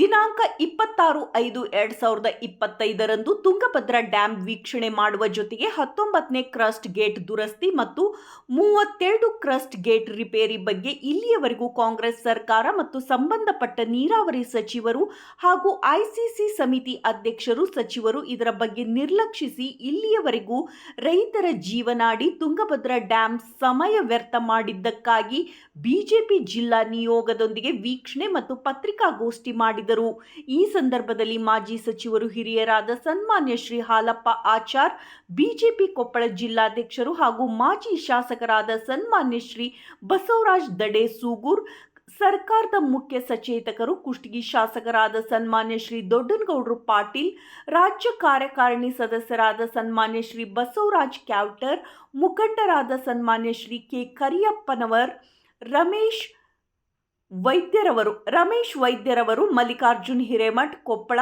ದಿನಾಂಕ ಇಪ್ಪತ್ತಾರು ಐದು ಎರಡ್ ಸಾವಿರದ ಇಪ್ಪತ್ತೈದರಂದು ತುಂಗಭದ್ರಾ ಡ್ಯಾಂ ವೀಕ್ಷಣೆ ಮಾಡುವ ಜೊತೆಗೆ ಹತ್ತೊಂಬತ್ತನೇ ಕ್ರಸ್ಟ್ ಗೇಟ್ ದುರಸ್ತಿ ಮತ್ತು ಮೂವತ್ತೆರಡು ಕ್ರಸ್ಟ್ ಗೇಟ್ ರಿಪೇರಿ ಬಗ್ಗೆ ಇಲ್ಲಿಯವರೆಗೂ ಕಾಂಗ್ರೆಸ್ ಸರ್ಕಾರ ಮತ್ತು ಸಂಬಂಧಪಟ್ಟ ನೀರಾವರಿ ಸಚಿವರು ಹಾಗೂ ಐಸಿಸಿ ಸಮಿತಿ ಅಧ್ಯಕ್ಷರು ಸಚಿವರು ಇದರ ಬಗ್ಗೆ ನಿರ್ಲಕ್ಷಿಸಿ ಇಲ್ಲಿಯವರೆಗೂ ರೈತರ ಜೀವನಾಡಿ ತುಂಗಭದ್ರಾ ಡ್ಯಾಂ ಸಮಯ ವ್ಯರ್ಥ ಮಾಡಿದ್ದಕ್ಕಾಗಿ ಬಿಜೆಪಿ ಜಿಲ್ಲಾ ನಿಯೋಗದೊಂದಿಗೆ ವೀಕ್ಷಣೆ ಮತ್ತು ಪತ್ರಿಕಾಗೋಷ್ಠಿ ಮಾಡಿದರು ಈ ಸಂದರ್ಭದಲ್ಲಿ ಮಾಜಿ ಸಚಿವರು ಹಿರಿಯರಾದ ಸನ್ಮಾನ್ಯ ಶ್ರೀ ಹಾಲಪ್ಪ ಆಚಾರ್, ಬಿಜೆಪಿ ಕೊಪ್ಪಳ ಜಿಲ್ಲಾಧ್ಯಕ್ಷರು ಹಾಗೂ ಮಾಜಿ ಶಾಸಕರಾದ ಸನ್ಮಾನ್ಯ ಶ್ರೀ ಬಸವರಾಜ್ ದಡೆ ಸೂಗೂರ್, ಸರ್ಕಾರದ ಮುಖ್ಯ ಸಚೇತಕರು, ಕುಷ್ಟಗಿ ಶಾಸಕರಾದ ಸನ್ಮಾನ್ಯ ಶ್ರೀ ದೊಡ್ಡನಗೌಡರು ಪಾಟೀಲ್, ರಾಜ್ಯ ಕಾರ್ಯಕಾರಿಣಿ ಸದಸ್ಯರಾದ ಸನ್ಮಾನ್ಯ ಶ್ರೀ ಬಸವರಾಜ್ ಕ್ಯಾವ್ಟರ್, ಮುಖಂಡರಾದ ಸನ್ಮಾನ್ಯ ಶ್ರೀ ಕೆ ಕರಿಯಪ್ಪನವರ್, ರಮೇಶ್ ವೈದ್ಯರವರು, ರಮೇಶ್ ವೈದ್ಯರವರು, ಮಲ್ಲಿಕಾರ್ಜುನ್ ಹಿರೇಮಠ್, ಕೊಪ್ಪಳ,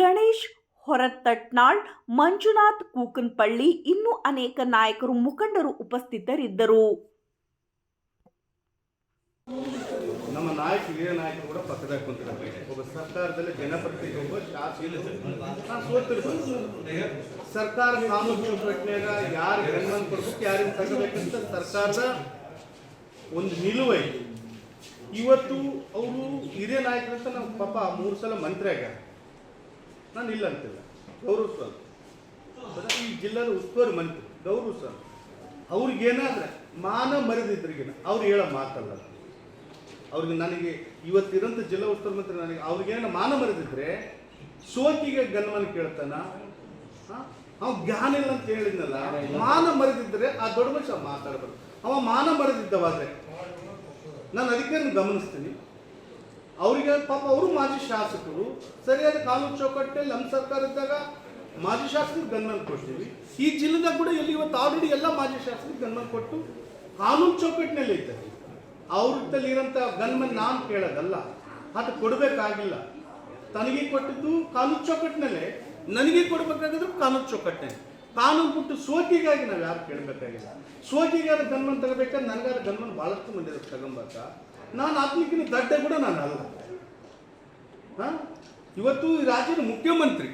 ಗಣೇಶ್ ಹೊರತಟ್ನಾಳ್, ಮಂಜುನಾಥ್ ಕೂಕನ್ಪಳ್ಳಿ, ಇನ್ನೂ ಅನೇಕ ನಾಯಕರು, ಮುಖಂಡರು ಉಪಸ್ಥಿತರಿದ್ದರು. ನಮ್ಮ ನಾಯಕ, ಹಿರಿಯ ನಾಯಕರು ಕೂಡ ಪಕ್ಕದಾಗ ಕುಂತಿದ್ದಾರೆ. ಒಬ್ಬ ಸರ್ಕಾರದಲ್ಲಿ ಜನಪ್ರತಿನಿಧಿ, ಒಬ್ಬ ಶಾಸಕ ಸರ್ಕಾರ ಕಾನೂನು ಪ್ರಶ್ನೆಯಾಗ ಯಾರು ಗಂಡನ್ ಕೊಡ್ಬೇಕು, ಯಾರಿಗೆ ತಗೋಬೇಕಂತ ಸರ್ಕಾರದ ಒಂದು ನಿಲುವೈತಿ ಇವತ್ತು ಅವರು ಹಿರಿಯ ನಾಯಕರಂತ ನಾವು ಪಾಪ ಮೂರು ಸಲ ಮಂತ್ರಿ ಆಗ್ಯಾರ. ನಾನು ಇಲ್ಲ ಅಂತಿಲ್ಲ. ಗೌರವಿಸೋದು ಈ ಜಿಲ್ಲೆಯ ಉಸ್ತುವಾರಿ ಮಂತ್ರಿ ಗೌರವಿಸೋದು ಅವ್ರಿಗೇನಾದ್ರೆ ಮಾನ ಮರೆದಿದ್ರಿಗಿನ ಅವ್ರು ಹೇಳೋ ಮಾತಲ್ಲ. ಅವ್ರಿಗೆ ನನಗೆ ಇವತ್ತಿರೋಂಥ ಜಿಲ್ಲಾ ಉಸ್ತುವಾರಿ ಮಂತ್ರಿ ನನಗೆ ಅವ್ರಿಗೇನ ಮಾನ ಮರೆದಿದ್ರೆ ಸೋಕಿಗೆ ಗನ್ಮನ್ ಕೇಳ್ತಾನ ಅವ ಜ್ಞಾನ ಇಲ್ಲ ಅಂತ ಹೇಳಿದ್ನಲ್ಲ, ಮಾನ ಮರೆದಿದ್ರೆ ಆ ದೊಡ್ಡ ಮನುಷ್ಯ ಮಾತಾಡಬಾರ್ದು. ಅವ ಮಾನ ಮರೆದಿದ್ದವಾದ್ರೆ ನಾನು ಅದಕ್ಕೇನು ಗಮನಿಸ್ತೀನಿ. ಅವರಿಗೆ ಪಾಪ ಅವರು ಮಾಜಿ ಶಾಸಕರು, ಸರಿಯಾದ ಕಾನೂನು ಚೌಕಟ್ಟಲ್ಲಿ ನಮ್ಮ ಸರ್ಕಾರ ಇದ್ದಾಗ ಮಾಜಿ ಶಾಸಕರಿಗೆ ಗನ್ಮನ್ ಕೊಡ್ತೀವಿ ಈ ಜಿಲ್ಲೆದಾಗ ಕೂಡ ಎಲ್ಲಿ ಇವತ್ತು ಆಲ್ರೆಡಿ ಎಲ್ಲ ಮಾಜಿ ಶಾಸಕರಿಗೆ ಗನ್ಮನ್ ಕೊಟ್ಟು ಕಾನೂನು ಚೌಕಟ್ಟಿನಲ್ಲಿ ಇದ್ದಾರೆ. ಅವ್ರದಲ್ಲಿ ಇರೋಂಥ ಗನ್ಮನ್ ನಾನು ಕೇಳೋದಲ್ಲ, ಅದು ಕೊಡಬೇಕಾಗಿಲ್ಲ. ತನಗೆ ಕೊಟ್ಟಿದ್ದು ಕಾನೂನು ಚೌಕಟ್ಟಿನಲ್ಲೇ, ನನಗೆ ಕೊಡಬೇಕಾಗಿದ್ರು ಕಾನೂನು ಚೌಕಟ್ಟಿನಲ್ಲಿ. ಕಾನೂನು ಬಿಟ್ಟು ಸೋಕಿಗಾಗಿ ನಾವು ಯಾರು ಕೇಳಬೇಕಾಗಿಲ್ಲ. ಸೋಕಿಗಾದ ಗನ್ಮನ್ ತಗೋಬೇಕಾದ್ರೆ ನನಗಾದ ಗನ್ಮನ್ ಭಾಳಷ್ಟು ಮಂದಿ ತಗೊಂಬಾಕ. ನಾನು ಆತ್ಮಿಕಿನ ದಡ್ಡ ಕೂಡ ನಾನು ಅಲ್ಲ. ಹಾಂ? ಇವತ್ತು ಈ ರಾಜ್ಯದ ಮುಖ್ಯಮಂತ್ರಿ.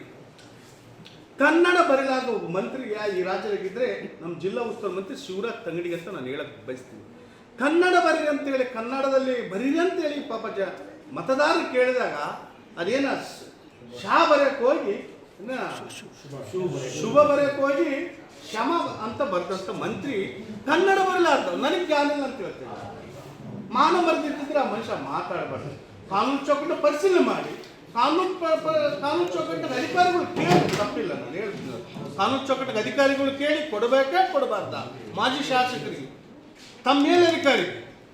ಕನ್ನಡ ಬರಲಾದ ಒಬ್ಬ ಮಂತ್ರಿ ಯಾ- ಈ ರಾಜ್ಯದಾಗಿದ್ರೆ ನಮ್ಮ ಜಿಲ್ಲಾ ಉಸ್ತುವಾರಿ ಮಂತ್ರಿ ಶಿವರಾಜ್ ತಂಗಡಿ ಅಂತ ನಾನು ಹೇಳಕ್ಕೆ ಬಯಸ್ತೀನಿ. ಕನ್ನಡ ಬರೀರಿ ಅಂತೇಳಿ ಕನ್ನಡದಲ್ಲಿ ಬರೀರಿ ಅಂತೇಳಿ ಪಾಪ ಜ ಮತದಾರರು ಕೇಳಿದಾಗ ಅದೇನ ಶ- ಬರೆಯಕ್ಕೆ ಹೋಗಿ ಶುಭ ಬರೆಯಕ್ಕೆ ಹೋಗಿ ಶಮ ಅಂತ ಬರ್ದಂತ ಮಂತ್ರಿ ಕನ್ನಡ ಬರಲಾರ್ದವ್ ನನಗೆ ಜ್ಞಾನ ಇಲ್ಲ ಅಂತ ಹೇಳ್ತೀನಿ. ಮಾನ ಮರೆದಿದ್ದರೆ ಆ ಮನುಷ್ಯ ಮಾತಾಡಬಾರ್ದು. ಕಾನೂನು ಚೌಕಟ್ಟು ಪರಿಶೀಲನೆ ಮಾಡಿ. ಕಾನೂನು ಕಾನೂನು ಚೌಕಟ್ಟಿನ ಅಧಿಕಾರಿಗಳು ಕೇಳಿ. ತಪ್ಪಿಲ್ಲ, ನಾನು ಹೇಳ್ತೀನಿ. ಕಾನೂನು ಚೌಕಟ್ಟಿನ ಅಧಿಕಾರಿಗಳು ಕೇಳಿ, ಕೊಡಬೇಕೇ, ಕೊಡಬಾರ್ದ? ಮಾಜಿ ಶಾಸಕರಿಗೆ. ತಮ್ಮ ಮೇಲೆ ಅಧಿಕಾರಿ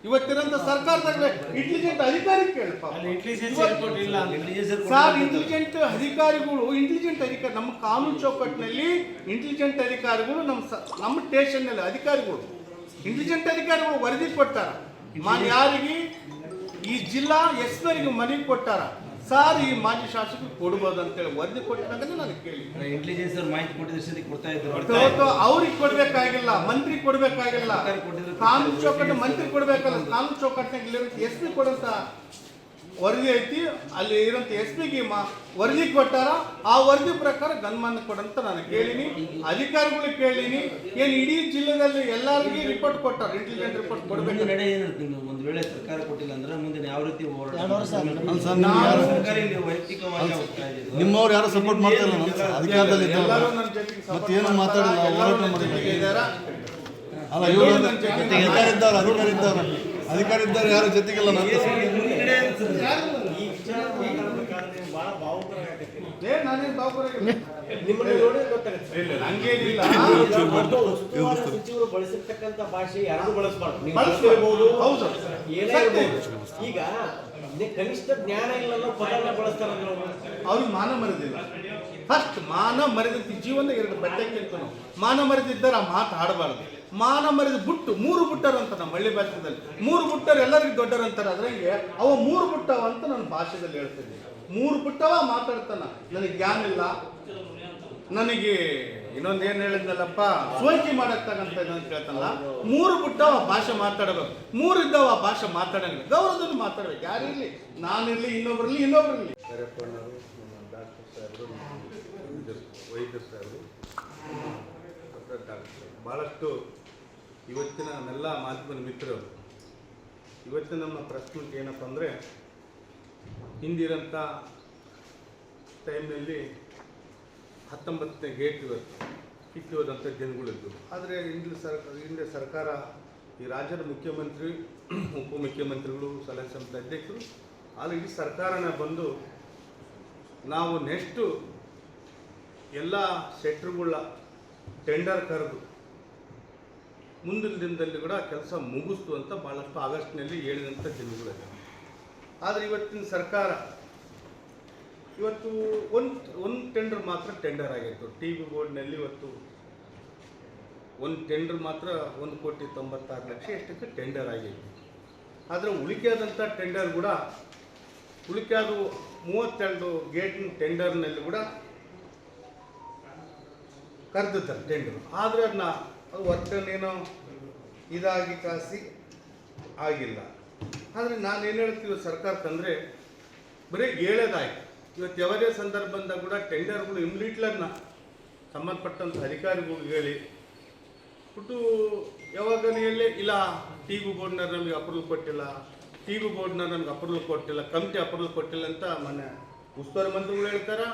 ಇವತ್ತಿರಂತ ಸರ್ಕಾರದಾಗ ಇಂಟೆಲಿಜೆಂಟ್ ಅಧಿಕಾರಿ ಕೇಳಿ ಪಾಪ. ಸರ್ ಇಂಟೆಲಿಜೆಂಟ್ ಅಧಿಕಾರಿಗಳು ಇಂಟೆಲಿಜೆಂಟ್ ಅಧಿಕಾರಿ ನಮ್ಮ ಕಾನೂನು ಚೌಕಟ್ಟಿನಲ್ಲಿ ಇಂಟೆಲಿಜೆಂಟ್ ಅಧಿಕಾರಿಗಳು ನಮ್ಮ ನಮ್ಮ ಸ್ಟೇಷನ್ನಲ್ಲಿ ಅಧಿಕಾರಿಗಳು. ಇಂಟೆಲಿಜೆಂಟ್ ಅಧಿಕಾರಿಗಳು ವರದಿ ಕೊಟ್ಟಾರ ಮಾನ್ ಯಾರಿಗೆ? ಈ ಜಿಲ್ಲಾ ಎಸ್ ಮನವಿ ಕೊಟ್ಟಾರ ಸರ್ ಈ ಮಾಜಿ ಶಾಸಕರು ಕೊಡ್ಬೋದು ಅಂತೇಳಿ ವರದಿ ಕೊಟ್ಟಿದ್ದಾಗಲೇ ನಾನು ಕೇಳಿ ಇಂಟೆಲಿಜೆನ್ಸ್ ಅವ್ರು ಮಾಹಿತಿ ಕೊಟ್ಟಿದ್ರೆ ಕೊಡ್ತಾ ಇದ್ರು ಅವ್ರಿಗೆ ಕೊಡ್ಬೇಕಾಗಿಲ್ಲ ಮಂತ್ರಿ ಕೊಡ್ಬೇಕಾಗಿಲ್ಲ. ಕಾನೂನು ಚೌಕಟ್ಟು ಮಂತ್ರಿ ಕೊಡ್ಬೇಕಲ್ಲ ಕಾನೂನು ಚೌಕಟ್ಟಿನಾಗ ಎಸ್ ಪಿ ಕೊಡಂತ ವರದಿ ಐತಿ ಅಲ್ಲಿ ಇರೋಂಥ ಎಸ್ ಪಿಗೆ ವರದಿ ಕೊಟ್ಟಾರ ಆ ವರದಿ ಪ್ರಕಾರ ಗನ್ಮಾನ ಕೊಡಂತ ನಾನು ಕೇಳಿನಿ. ಅಧಿಕಾರಿಗಳು ಕೇಳಿನಿ. ಏನು ಇಡೀ ಜಿಲ್ಲೆದಲ್ಲಿ ಎಲ್ಲರಿಗೂ ರಿಪೋರ್ಟ್ ಕೊಟ್ಟಾರ ಇಂಟೆಲಿಜೆಂಟ್ ರಿಪೋರ್ಟ್ ಕೊಡಬೇಕು. ನಡೆ ನಿಮ್ಗೆ ಒಂದು ವೇಳೆ ಸರ್ಕಾರ ಕೊಟ್ಟಿಲ್ಲ ಅಂದ್ರೆ ಮುಂದೆ ಯಾವ ರೀತಿ. ನಿಮ್ಮವ್ರು ಯಾರು ಸಪೋರ್ಟ್ ಮಾಡ್ತಾರೆ ಅಧಿಕಾರದಲ್ಲಿ. ಎಲ್ಲರೂ ನನ್ನ ಜೊತೆಗೆ ಮಾತಾಡಿಲ್ಲ, ಹೋರಾಟ. ಅಲ್ಲ ಇವರು ಜೊತೆಗೆ ಅಧಿಕಾರ ಇದ್ದಾರೆ ಅಧಿಕಾರ ಇದ್ದಾರೆ ಅಧಿಕಾರ ಯಾರು ಜೊತೆಗಿಲ್ಲ? ಸಚಿವರು ಬಳಸಿರ್ತಕ್ಕಂಥ ಭಾಷೆ ಯಾರು ಬಳಸಬಾರ್ದು ಹೌದು. ಏನೇ. ಇರ್ಬೋದು. ಈಗ ಕನಿಷ್ಠ ಜ್ಞಾನ ಇಲ್ಲ ಅನ್ನೋ ಪದನ ಅವ್ರು. ಅವ್ರಿಗೆ ಮಾನ ಮರೆದಿಲ್ಲ ಫಸ್ಟ್ ಮಾನ ಮರೆದಿತ್ತು ಜೀವನ ಎರಡು ಬಟ್ಟೆ ಕೇಳ್ತಾನೆ ಮಾನ ಮರೆದಿದ್ದರೆ ಆ ಮಾತು ಆಡಬಾರ್ದು ಮಾನ ಮರಿದು ಬುಟ್ಟು ಮೂರು ಬುಟ್ಟರು ಅಂತ ನಮ್ಮ ಹಳ್ಳಿ ಭಾಷೆದಲ್ಲಿ ಮೂರು ಬುಟ್ಟರು ಎಲ್ಲರಿಗೂ ದೊಡ್ಡರು ಅಂತಾರೆ. ಅದ್ರಂಗೆ ಅವ ಮೂರು ಬುಟ್ಟವ ಅಂತ ನನ್ನ ಭಾಷೆದಲ್ಲಿ ಹೇಳ್ತೀನಿ. ಮೂರು ಬುಟ್ಟವ ಮಾತಾಡ್ತಾನ. ನನಗೆ ಜ್ಞಾನ ಇಲ್ಲ. ನನಗೆ ಇನ್ನೊಂದು ಏನ್ ಹೇಳಿದ್ನಲ್ಲಪ್ಪ? ಸೋಂಕಿ ಮಾಡಕ್ತಕ್ಕಂತ ಅಂತ ಕೇಳ್ತಾನಲ್ಲ? ಮೂರು ಬಿಟ್ಟವ ಭಾಷೆ ಮಾತಾಡಬೇಕು. ಮೂರು ಇದ್ದವ ಭಾಷೆ ಮಾತಾಡಂಗಿಲ್ಲ. ಗೌರವದಲ್ಲಿ ಮಾತಾಡ್ಬೇಕು. ಯಾರಿರ್ಲಿ ನಾನಿರ್ಲಿ ಇನ್ನೊಬ್ರಲ್ಲಿ ಇನ್ನೊಬ್ರಲ್ಲಿ ವೈದ್ಯರು ಸಾಹೇಬರು ಡಾಕ್ಟರ್ ಭಾಳಷ್ಟು ಇವತ್ತಿನ ನಮ್ಮೆಲ್ಲ ಮಾಧ್ಯಮದ ಮಿತ್ರರು, ಇವತ್ತಿನ ನಮ್ಮ ಪ್ರಶ್ನೆ ಏನಪ್ಪ ಅಂದರೆ ಹಿಂದಿರೋಂಥ ಟೈಮ್ನಲ್ಲಿ ಹತ್ತೊಂಬತ್ತನೇ ಗೇಟ್ ಇವತ್ತು ಕಿತ್ತು ಹೋದಂಥ ದಿನಗಳಿದ್ದು ಆದರೆ ಇಂದು ಸರ್ಕಾರ ಹಿಂದೆ ಸರ್ಕಾರ, ಈ ರಾಜ್ಯದ ಮುಖ್ಯಮಂತ್ರಿ, ಉಪಮುಖ್ಯಮಂತ್ರಿಗಳು, ಸಲಹೆ ಸಮಿತಿ ಅಧ್ಯಕ್ಷರು ಅಲ್ಲಿ ಇಡೀ ಸರ್ಕಾರನ ಬಂದು ನಾವು ನೆಕ್ಸ್ಟು ಎಲ್ಲ ಸೆಟ್ರುಗಳ ಟೆಂಡರ್ ಕರೆದು ಮುಂದಿನ ದಿನದಲ್ಲಿ ಕೂಡ ಕೆಲಸ ಮುಗಿಸ್ತು ಅಂತ ಭಾಳಷ್ಟು ಆಗಸ್ಟ್ನಲ್ಲಿ ಹೇಳಿದಂಥ ದಿನಗಳಿದೆ ಆದರೆ ಇವತ್ತಿನ ಸರ್ಕಾರ ಇವತ್ತು ಒಂದು ಒಂದು ಟೆಂಡರ್ ಮಾತ್ರ ಟೆಂಡರ್ ಆಗಿತ್ತು. ಟಿ ವಿ ಬೋರ್ಡ್ನಲ್ಲಿ ಇವತ್ತು ಒಂದು ಟೆಂಡರ್ ಮಾತ್ರ ಒಂದು ಕೋಟಿ ತೊಂಬತ್ತಾರು ಲಕ್ಷ ಎಷ್ಟಕ್ಕೆ ಟೆಂಡರ್ ಆಗಿತ್ತು. ಆದರೆ ಉಳಿಕೆಯಾದಂಥ ಟೆಂಡರ್ ಕೂಡ ಉಳಿಕೆಯಾದ ಮೂವತ್ತೆರಡು ಗೇಟ್ನ ಟೆಂಡರ್ನಲ್ಲಿ ಕೂಡ ಕರೆದಿದ್ದಾರೆ ಟೆಂಡರ್ ಆದರೆ ಅದನ್ನ ಅದು ಒಟ್ಟನೇನೋ ಇದಾಗಿ ಕಾಸಿ ಆಗಿಲ್ಲ. ಆದರೆ ನಾನು ಏನು ಹೇಳ್ತೀವಿ ಸರ್ಕಾರ ತಂದರೆ ಬರೀ ಹೇಳೋದಾಯ್ತು. ಇವತ್ತು ಯಾವುದೇ ಸಂದರ್ಭ ಬಂದಾಗ ಕೂಡ ಟೆಂಡರ್ಗಳು ಇಮ್ಮಿಡಿಯೇಟ್ಲನ್ನ ಸಂಬಂಧಪಟ್ಟಂಥ ಅಧಿಕಾರಿಗಳು ಹೇಳಿ ಬಿಟ್ಟು ಯಾವಾಗ ಹೇಳಿ, ಇಲ್ಲ ಟಿ ವಿ ಬೋರ್ಡ್ನರ್ ನಮಗೆ ಅಪ್ರೂವಲ್ ಕೊಟ್ಟಿಲ್ಲ ಟಿ ವಿ ಬೋರ್ಡ್ನರ್ ನಮ್ಗೆ ಅಪ್ರೂವಲ್ ಕೊಟ್ಟಿಲ್ಲ, ಕಮಿಟಿ ಅಪ್ರೂವಲ್ ಕೊಟ್ಟಿಲ್ಲ ಅಂತ ಮೊನ್ನೆ ಉಸ್ತುವಾರಿ ಮಂತ್ರಿಗಳು ಹೇಳ್ತಾರೆ.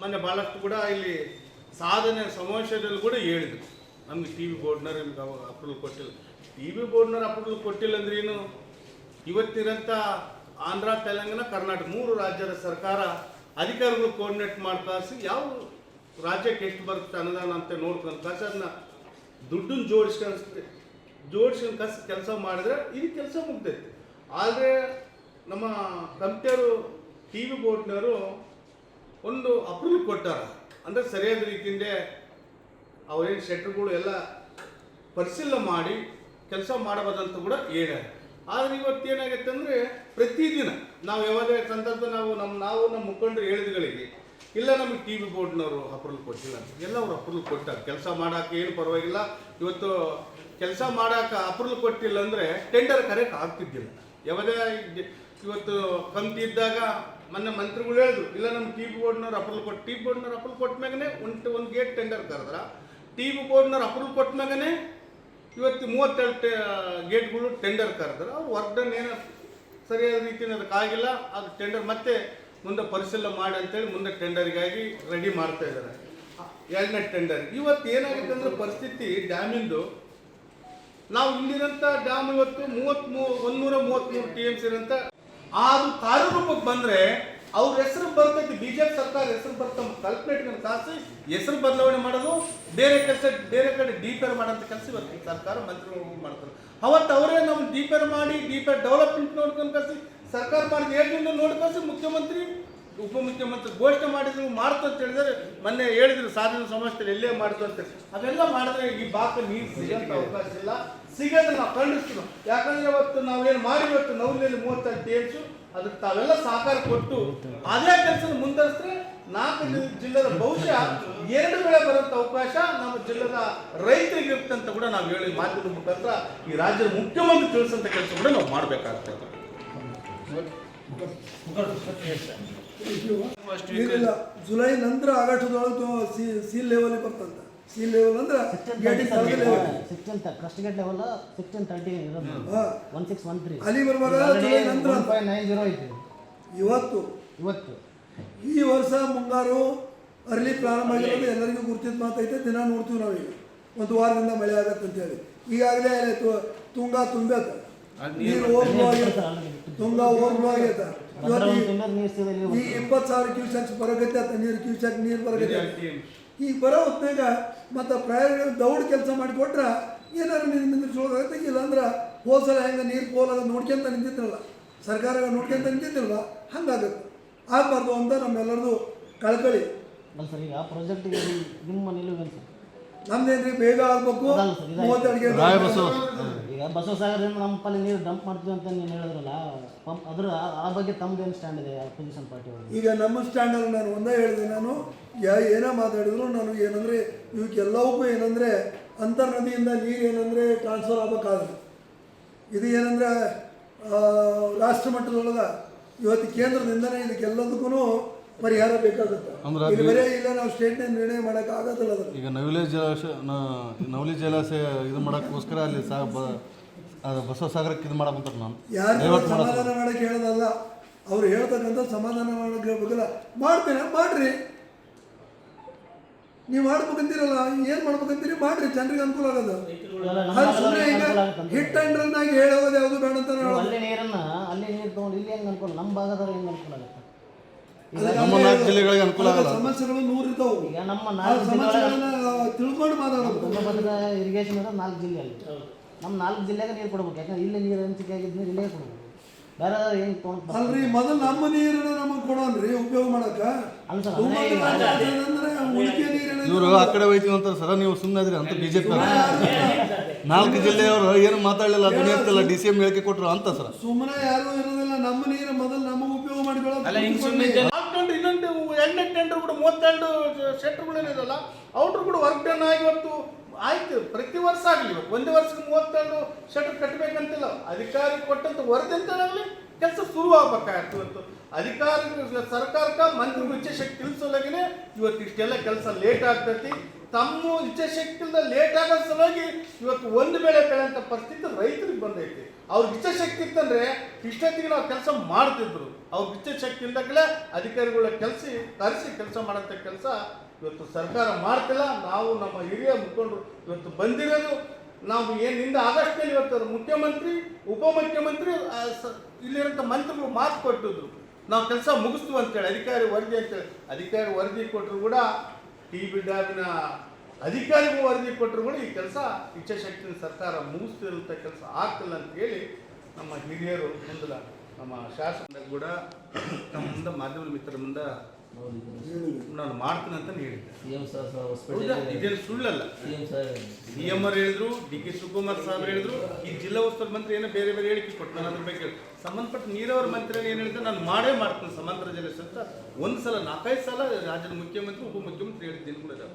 ಮೊನ್ನೆ ಭಾಳಷ್ಟು ಕೂಡ ಇಲ್ಲಿ ಸಾಧನೆ ಸಮಾವೇಶದಲ್ಲಿ ಕೂಡ ಹೇಳಿದ್ರು. ನಮ್ಗೆ ಟಿ ವಿ ಬೋರ್ಡ್ನವ್ರು ನಮ್ಗೆ ಅವಾಗ ಅಪ್ರೂವಲ್ ಕೊಟ್ಟಿಲ್ಲ. ಟಿ ವಿ ಬೋರ್ಡ್ನವ್ರು ಅಪ್ರೂವಲ್ ಕೊಟ್ಟಿಲ್ಲ ಅಂದ್ರೆ ಏನು? ಇವತ್ತಿರಂಥ ಆಂಧ್ರ, ತೆಲಂಗಾಣ, ಕರ್ನಾಟಕ ಮೂರು ರಾಜ್ಯದ ಸರ್ಕಾರ ಅಧಿಕಾರಿಗಳು ಕೋರ್ಡಿನೇಟ್ ಮಾಡ್ಕಾಸಿ ಯಾವ ರಾಜ್ಯಕ್ಕೆ ಎಷ್ಟು ಬರುತ್ತೆ ಅನುದಾನ ಅಂತ ನೋಡ್ಕೊಂಡು ಕಸ ಅದನ್ನ ದುಡ್ಡನ್ನು ಜೋಡಿಸ್ಕೊಂಡು ಜೋಡಿಸ್ಕೊಂಡು ಕಸ ಕೆಲಸ ಮಾಡಿದ್ರೆ ಇದು ಕೆಲಸ ಮುಗ್ದೈತಿ. ಆದರೆ ನಮ್ಮ ಕಂಪ್ನಿಯವರು ಟಿ ವಿ ಬೋರ್ಡ್ನವರು ಒಂದು ಅಪ್ರೂವಲ್ ಕೊಟ್ಟಾರ. ಅಂದರೆ ಸರಿಯಾದ ರೀತಿಯಿಂದ ಅವರೇನು ಶೆಟ್ರುಗಳು ಎಲ್ಲ ಪರಿಶೀಲನೆ ಮಾಡಿ ಕೆಲಸ ಮಾಡಬೋದಂತ ಕೂಡ ಹೇಳ್ಯಾರ. ಆದರೆ ಇವತ್ತು ಏನಾಗುತ್ತೆ ಅಂದರೆ ಪ್ರತಿದಿನ ನಾವು ಯಾವುದೇ ಸಂದರ್ಭ ನಾವು ನಮ್ಮ ನಾವು ನಮ್ಮ ಮುಖಂಡರು ಹೇಳಿದ್ಗಳಿಗೆ, ಇಲ್ಲ ನಮಗೆ ಟಿ ವಿ ಬೋರ್ಡ್ನವರು ಅಪ್ರೂವಲ್ ಕೊಟ್ಟಿಲ್ಲ ಎಲ್ಲ ಅವ್ರು ಅಪ್ರೂವಲ್ ಕೊಟ್ಟಾರೆ. ಕೆಲಸ ಮಾಡೋಕೆ ಏನು ಪರವಾಗಿಲ್ಲ. ಇವತ್ತು ಕೆಲಸ ಮಾಡೋಕೆ ಅಪ್ರೂವಲ್ ಕೊಟ್ಟಿಲ್ಲ ಅಂದರೆ ಟೆಂಡರ್ ಕರೆಕ್ಟ್ ಆಗ್ತಿದ್ದಿಲ್ಲ. ಯಾವುದೇ ಇವತ್ತು ಕಂತಿದ್ದಾಗ ಇದ್ದಾಗ ಮೊನ್ನೆ ಮಂತ್ರಿಗಳು ಹೇಳಿದ್ರು, ಇಲ್ಲ ನಮ್ಮ ಟಿ ಬಿ ಬೋರ್ಡ್ನವ್ರು ಅಪ್ರೂವಲ್ ಕೊಟ್ಟು ಟಿ ಬಿ ಬೋರ್ಡ್ನವ್ರು ಅಪ್ರೂವಲ್ ಕೊಟ್ಟ ಮ್ಯಾಗನೆ ಒಂದು ಒಂದು ಗೇಟ್ ಟೆಂಡರ್ ಕರೆದ್ರ. ಟಿ ಬಿ ಬೋರ್ಡ್ನವ್ರು ಅಪ್ರೂವಲ್ ಕೊಟ್ಟ ಮ್ಯಾಗನೆ ಇವತ್ತು ಮೂವತ್ತೆರಡು ಟೆ ಗೇಟ್ಗಳು ಟೆಂಡರ್ ಕರೆದ್ರೆ. ಅವ್ರು ವರ್ಕ್ ಡನ್ ಏನೋ ಸರಿಯಾದ ರೀತಿಯಲ್ಲಿ ಅದಕ್ಕಾಗಿಲ್ಲ ಅದು ಟೆಂಡರ್ ಮತ್ತೆ ಮುಂದೆ ಪರಿಶೀಲನೆ ಮಾಡಿ ಅಂತೇಳಿ ಮುಂದೆ ಟೆಂಡರಿಗಾಗಿ ರೆಡಿ ಮಾಡ್ತಾ ಇದ್ದಾರೆ ಎರಡನೇ ಟೆಂಡರ್ ಇವತ್ತು ಏನಾಗುತ್ತೆ ಅಂದ್ರೆ ಪರಿಸ್ಥಿತಿ ಡ್ಯಾಮಿಂದು, ನಾವು ಇಲ್ಲಿರೋಂಥ ಡ್ಯಾಮ್ ಇವತ್ತು ಮೂ ಒಂದೂರ ಮೂವತ್ತ್ಮೂರು ಟಿ ಎಂ ಸಿ ಇರೋಂಥ ಅದು ಕಾರ್ಯರೂಪಕ್ಕೆ ಬಂದರೆ ಅವ್ರ ಹೆಸರು ಬರ್ತೈತಿ ಬಿಜೆಪಿ ಸರ್ಕಾರ ಹೆಸರು ಬರ್ತಾ ಕಲ್ಪನೆ ಕಾಸಿ ಹೆಸರು ಬದಲಾವಣೆ ಮಾಡೋದು ಬೇರೆ ಕೆಲಸ, ಬೇರೆ ಕಡೆ ಡಿಪೇರ್ ಮಾಡೋಂಥ ಕೆಲಸ ಇವತ್ತು ಸರ್ಕಾರ ಮಂತ್ರಿಗಳು ಮಾಡ್ತಾರೆ. ಅವತ್ತು ಅವರೇ ನಮ್ಮ ಡಿಪೇರ್ ಮಾಡಿ ಡಿಪೇರ್ ಡೆವಲಪ್ಮೆಂಟ್ ನೋಡ್ಕೊಂಡು ಕಳಿಸಿ ಸರ್ಕಾರ ಮಾಡಿದ ಏಜೆಂಡ್ ನೋಡ್ಕಳಿಸಿ ಮುಖ್ಯಮಂತ್ರಿ ಉಪಮುಖ್ಯಮಂತ್ರಿ ಘೋಷಣೆ ಮಾಡಿದ್ರು ಮಾಡ್ತು ಅಂತ ಹೇಳಿದ್ರೆ ಮೊನ್ನೆ ಹೇಳಿದ್ರು ಸಾಧನ ಸಮಸ್ಯೆ ಎಲ್ಲೇ ಮಾಡ್ತು ಅಂತ ಅವೆಲ್ಲ ಮಾಡಿದ್ರೆ ಈ ಬಾಕ ನೀರು ಸಿಗಂತ ಅವಕಾಶ ಇಲ್ಲ. ಸಿಗದ ನಾವು ಖಂಡಿಸ್ತೀವಿ. ಯಾಕಂದ್ರೆ ಇವತ್ತು ನಾವೇನು ಮಾಡಿವತ್ತು ನವಲಿಯಲ್ಲಿ ಮೂವತ್ತೆರಡು ಟೇಮ್ಸು ಅದಕ್ಕೆ ತಾವೆಲ್ಲ ಸಹಕಾರ ಕೊಟ್ಟು ಅದೇ ಕೆಲಸ ಮುಂದುವರಿಸಿದ್ರೆ ನಾಲ್ಕು ಜಿಲ್ಲೆದ ಬಹುಶಃ ಎರಡು ವೇಳೆ ಬರೋಂಥ ಅವಕಾಶ ನಮ್ಮ ಜಿಲ್ಲೆದ ರೈತರಿಗೆ ಅಂತ ಕೂಡ ನಾವು ಹೇಳಿ ಮಾಧ್ಯಮದ ಮುಖಾಂತರ ಈ ರಾಜ್ಯದ ಮುಖ್ಯಮಂತ್ರಿ ತಿಳಿಸಂತ ಕೆಲಸ ಕೂಡ ನಾವು ಮಾಡಬೇಕಾಗ್ತದೆ. ಇಲ್ಲ ಜುಲೈ ನಂತರ ಆಗಸ್ಟ್ದೊಳಗೆ ಸಿ ಸೀಲ್ ಲೆವೆಲ್ ಬರ್ತಂತ. ಸೀಲ್ ಲೆವೆಲ್ ಅಂದ್ರೆ sixteen crest gate level sixteen thirty. One six one three ಅಲ್ಲಿ ಬರುವಾಗ ಜುಲೈ ನಂತರ. ಫೈವ್ ನೈನ್ ಜೀರೋ ಐತಿ. ಇವತ್ತು. ಇವತ್ತು. ಈ ವರ್ಷ ಮುಂಗಾರು ಅರ್ಲಿ ಪ್ರಾರಂಭ ಆಗಿರೋದು ಎಲ್ಲರಿಗೂ ಗುರ್ತಿದ್ ಮಾತೈತೆ. ದಿನ ನೋಡ್ತೀವಿ ನಾವೀಗ. ಒಂದು ವಾರದಿಂದ ಮಳೆ ಆಗತ್ತೆ ಅಂತೇಳಿ ಈಗಾಗಲೇ ತುಂಗಾ ತುಂಗ ತುಂಬೈತ ನೀರು ಓವರ್ಫ್ಲೋ ಆಗೈತೆ ತುಂಗ ಆಗೈತೆ ಇವತ್ತು ಈ- ಇಪ್ಪತ್ತು ಸಾವಿರ ಕ್ಯೂಸೆಕ್ಸ್ ಬರಕೈತೆ ಅಂತ ನೀರು ಕ್ಯೂಸೆಕ್ ನೀರು ಬರಕೈತೆ ಈಗ ಬರೋ ಹೊತ್ನಾಗ ಮತ್ತು ಪ್ರಯಾಣ ದೌಡ್ ಕೆಲಸ ಮಾಡಿಕೊಟ್ರೆ ಏನಾದ್ರು ನೀರು ನಿಂದಿರ್ಸೋದಾಗತ್ತೆ ಇಲ್ಲಾಂದ್ರೆ ಹೋದ ಸಲ ಹೆಂಗೆ ನೀರು ಪೋಲಾಗ ನೋಡ್ಕೊಂತ ನಿಂತಿದ್ರಲ್ಲ? ಸರ್ಕಾರ ನೋಡ್ಕೊಂತ ನಿಂತಿದ್ರಲ್ಲ? ಹಂಗಾಗುತ್ತೆ. ಆಗ್ಬಾರ್ದು ಅಂತ ನಮ್ಮೆಲ್ಲರದು ಕಳ್ಕಳಿ. ಅಲ್ಲ ಸರ್ ಈಗ ಪ್ರಾಜೆಕ್ಟ್ಗೆ ನಿಮ್ಮ ನಿಲುವೇನು ಸರ್? ನಮ್ದೇನ್ರಿ ಬೇಗ ಆಗ್ಬೇಕು. ಮೂವತ್ತೆರಡು ಈಗ ಬಸವ ಬಸವಸಾಗರದಿಂದ ನಮ್ಮ ಪಲ್ಲಿ ನೀರು ಡಂಪ್ ಮಾಡ್ತೀವಿ ಅಂತ ನೀನು ಹೇಳಿದ್ರಲ್ಲ ಪಂಪ್ ಅದ್ರ ಆ- ಬಗ್ಗೆ ತಮ್ಮದೇನು ಸ್ಟ್ಯಾಂಡ್ ಇದೆ ಅಪೋಸಿಷನ್ ಪಾರ್ಟಿ ಒಳಗೆ? ಈಗ ನಮ್ಮ ಸ್ಟ್ಯಾಂಡಲ್ಲಿ ನಾನು ಒಂದೇ ಹೇಳಿದೆ, ನಾನು ಯಾ, ಏನೇ ಮಾತಾಡಿದ್ರು ನಾನು ಏನಂದರೆ ಏನಂದ್ರೆ ಏನಂದರೆ ಅಂತರ್ನದಿಯಿಂದ ನೀರು ಏನಂದ್ರೆ ಟ್ರಾನ್ಸ್ಫರ್ ಆಗಬೇಕಾದ್ರೆ. ಇದು ಏನಂದರೆ ರಾಷ್ಟ್ರ ಮಟ್ಟದೊಳಗೆ ಇವತ್ತು ಕೇಂದ್ರದಿಂದನೇ ಇದಕ್ಕೆಲ್ಲದಕ್ಕೂ ಪರಿಹಾರ ಬೇಕಾಗುತ್ತೆ. ಅಂದ್ರೆ ಇಲ್ಲಿ ಬರೀ ಇಲ್ಲ ನಾವು ಸ್ಟೇಟ್ನ ನಿರ್ಣಯ ಮಾಡಕ್ ಆಗೋದಿಲ್ಲ ಅದು. ಈಗ ನವಿಲೆ ಜಲಾಶಯ ನವಲಿ ಜಲಾಶಯ ಇದು ಮಾಡಕ್ಕೋಸ್ಕರ ಅಲ್ಲಿ ಸಾ ಬಸವ ಸಾಗರಕ್ಕೆ ಇದು ಮಾಡಕ್ಕಂತಾರೆ ನಾನು. ಯಾರು ಸಮಾಧಾನ ಮಾಡಕ್ಕೆ ಸಮಾಧಾನ ಮಾಡೋಕ್ಕೆ ಹೇಳೋದಲ್ಲ. ಅವ್ರು ಹೇಳ್ತಕ್ಕಂಥ ಸಮಾಧಾನ ಮಾಡಕ್ಕೆ ಹೇಳ್ಬೇಕಲ್ಲ. ಮಾಡ್ತೇನೆ ಮಾಡ್ರಿ. ನೀವು ಮಾಡ್ಬೇಕಂತೀರಲ್ಲ ಏನು ಮಾಡ್ಬೇಕಂತೀರಿ ಮಾಡ್ರಿ. ಜನರಿಗೆ ಅನುಕೂಲ ಆಗೋದು. ಅದು ಸುಮ್ಮನೆ ಈಗ ಹಿಟ್ ಆ್ಯಂಡ್ ರನ್ ಆಗಿ ಹೇಳೋದು ಯಾವುದು ಬೇಡ ಅಂತ ಹೇಳೋದು. ಅಲ್ಲಿ ನೀರನ್ನ ಅಲ್ಲಿ ನೀರು ತೊಗೊಂಡು ಇಲ್ಲಿ ಹೆಂಗೆ ಅನುಕೂಲ? ನಮ್ಮ ಭಾಗದವ್ರು ಹೆಂಗೆ ಅನುಕೂಲ ಆಗುತ್ತೆ? ನಮ್ಮ ನಾಲ್ಕು ಜಿಲ್ಲೆಗಳಿಗೆ ಅನುಕೂಲ ಆಗಲ್ಲ. ಸಮಸ್ಯೆಗಳು ನೂರು ಇರ್ತಾವೆ ಈಗ ನಮ್ಮ ನಾಲ್ಕು ಜಿಲ್ಲೆಗಳ ಸಮಸ್ಯೆಗಳನ್ನ ತಿಳ್ಕೊಂಡು ಮಾತಾಡೋದು. ತುಂಗಭದ್ರಾ ಇರಿಗೇಷನ್ ಇರೋದು ನಾಲ್ಕು ಜಿಲ್ಲೆಯಲ್ಲಿ. ನಮ್ಮ ನಾಲ್ಕು ಜಿಲ್ಲೆಗೆ ನೀರು ಕೊಡ್ಬೇಕು. ಯಾಕಂದ್ರೆ ಇಲ್ಲಿ ನೀರು ಹಂಚಿಕೆ ಆಗಿದ್ದ ನೀರು ಇಲ್ಲೇ ಕೊಡ್ಬೇಕು. ಬೇರೆ ಏನು ತೊಗೊಂಡು ಅಲ್ರಿ ಮೊದಲು ನಮ್ಮ ನೀರನ್ನ ನಮಗೆ ಕೊಡೋನ್ರಿ ಉಪಯೋಗ ಮಾಡಕ ಅಲ್ಲ ಸರ್ ಅಂದ್ರೆ ಉಳಿಕೆ ನೀರು ಇವರು ಆ ಕಡೆ ಹೋಯ್ತೀವಿ ಅಂತ ಸರ ನೀವು ಸುಮ್ಮನೆ ಇದ್ರಿ ಅಂತ ಬಿ ಜೆ ಪಿ ನಾಲ್ಕು ಜಿಲ್ಲೆಯವರು ಏನು ಮಾತಾಡಲಿಲ್ಲ ಧ್ವನಿ ಡಿ ಸಿ ಎಂ ಹೇಳಿಕೆ ಕೊಟ್ಟರು ಅಂತ ಸರ್. ಸುಮ್ಮನೆ ಯಾರು ಇರೋದಿಲ್ಲ ನಮ್ಮ ನೀರು ಮೊದಲು ನಮಗೆ ಉಪಯೋಗ ಮಾಡಿಕೊಳ್ಳೋದು ಹಾಕೊಂಡು ಟೆಂಡ್ರು ಕೂಡ ಮೂವತ್ತೆರಡು ಶೆಟ್ರುಗಳೇನಿದಲ್ಲ ಔಟ್ರು ಕೂಡ ವರ್ಕ್ ಡನ್ ಆಗಿ ಇವತ್ತು ಆಯ್ತು. ಪ್ರತಿ ವರ್ಷ ಆಗಲಿ ಒಂದು ವರ್ಷಕ್ಕೆ ಮೂವತ್ತೆರಡು ಶೆಟ್ರ್ ಕಟ್ಟಬೇಕಂತಿಲ್ಲ ಅಧಿಕಾರಿ ಕೊಟ್ಟಂತ ವರದಿ ಆಗಲಿ ಕೆಲಸ ಶುರು ಆಗ್ಬೇಕಾಯ್ತು ಇವತ್ತು. ಅಧಿಕಾರಿ ಸರ್ಕಾರಕ್ಕೆ ಮಂತ್ರಿಗಳು ಇಚ್ಛಾಶಕ್ತಿ ತಿಳಿಸೋಲಾಗಿನೇ ಇವತ್ತು ಇಷ್ಟೆಲ್ಲ ಕೆಲಸ ಲೇಟ್ ಆಗ್ತೈತಿ. ತಮ್ಮ ಇಚ್ಛಾಶಕ್ತಿಯಿಂದ ಲೇಟ್ ಆಗೋ ಸಲುವಾಗಿ ಇವತ್ತು ಒಂದು ಬೆಳೆ ಬೆಳೆಯಂಥ ಪರಿಸ್ಥಿತಿ ರೈತರಿಗೆ ಬಂದೈತಿ. ಅವ್ರ ಇಚ್ಛಾಶಕ್ತಿ ಇತ್ತಂದರೆ ಇಷ್ಟೊತ್ತಿಗೆ ನಾವು ಕೆಲಸ ಮಾಡ್ತಿದ್ರು. ಅವ್ರ ಇಚ್ಛಾಶಕ್ತಿ ಕಲೆ ಅಧಿಕಾರಿಗಳ ಕೆಲಸ, ತರಿಸಿ ಕೆಲಸ ಮಾಡೋಂಥ ಕೆಲಸ ಇವತ್ತು ಸರ್ಕಾರ ಮಾಡ್ತಿಲ್ಲ. ನಾವು ನಮ್ಮ ಹಿರಿಯ ಮುಖಂಡರು ಇವತ್ತು ಬಂದಿರೋದು. ನಾವು ಏನಿಂದ ಆಗಸ್ಟ್ನಲ್ಲಿ ಇವತ್ತು ಮುಖ್ಯಮಂತ್ರಿ, ಉಪಮುಖ್ಯಮಂತ್ರಿ ಇಲ್ಲಿರೋಂಥ ಮಂತ್ರಿಗಳು ಮಾತು ಕೊಟ್ಟಿದ್ರು. ನಾವು ಕೆಲಸ ಮುಗಿಸ್ತೀವಿ ಅಂತೇಳಿ, ಅಧಿಕಾರಿ ವರದಿ ಅಂತೇಳಿ. ಅಧಿಕಾರಿ ವರದಿ ಕೊಟ್ಟರು ಕೂಡ ಟಿ ಬಿ ಅಧಿಕಾರಿಗೂ ವರದಿ ಕೊಟ್ಟರು ಕೂಡ ಈ ಕೆಲಸ ಇಚ್ಛಾಶಕ್ತಿನ ಸರ್ಕಾರ ಮುಗಿಸ್ತಿರುವಂಥ ಕೆಲಸ ಆಗ್ತಿಲ್ಲ ಅಂತ ಹೇಳಿ ನಮ್ಮ ಹಿರಿಯರು ಮುಂದಲ ನಮ್ಮ ಶಾಸನ ಕೂಡ ನಮ್ಮ ಮುಂದೆ ಮಾಧ್ಯಮ ಮಿತ್ರರ ಮುಂದೆ ನಾನು ಮಾಡ್ತೀನಿ ಅಂತ ಹೇಳಿದ್ದೆ. ಸಿ ಎಂ ಸರ್ ಹೌದಾ? ಇದೇನು ಸುಳ್ಳಲ್ಲ. C M sir C M ಅವ್ರು ಹೇಳಿದ್ರು ಡಿ ಕೆ ಶಿವಕುಮಾರ್ ಸಾಹೇಬ್ ಹೇಳಿದ್ರು ಈ ಜಿಲ್ಲಾ ಉಸ್ತುವಾರಿ ಮಂತ್ರಿ ಏನೋ ಬೇರೆ ಬೇರೆ ಹೇಳಿಕೆ ಕೊಟ್ಟು ನಾನು ಅದ್ರ ಬಗ್ಗೆ ಸಂಬಂಧಪಟ್ಟ ನೀರಾವರಿ ಮಂತ್ರಿ ಏನು ಹೇಳಿದ್ರೆ ನಾನು ಮಾಡೇ ಮಾಡ್ತೀನಿ ಸಮಂತ್ರ ಜಿಲ್ಲೆ ಅಂತ ಒಂದು ಸಲ ನಾಲ್ಕೈದು ಸಲ ರಾಜ್ಯದ ಮುಖ್ಯಮಂತ್ರಿ ಉಪಮುಖ್ಯಮಂತ್ರಿ ಹೇಳಿದ್ದೀನಿ ಕೂಡ ಇದಾವೆ.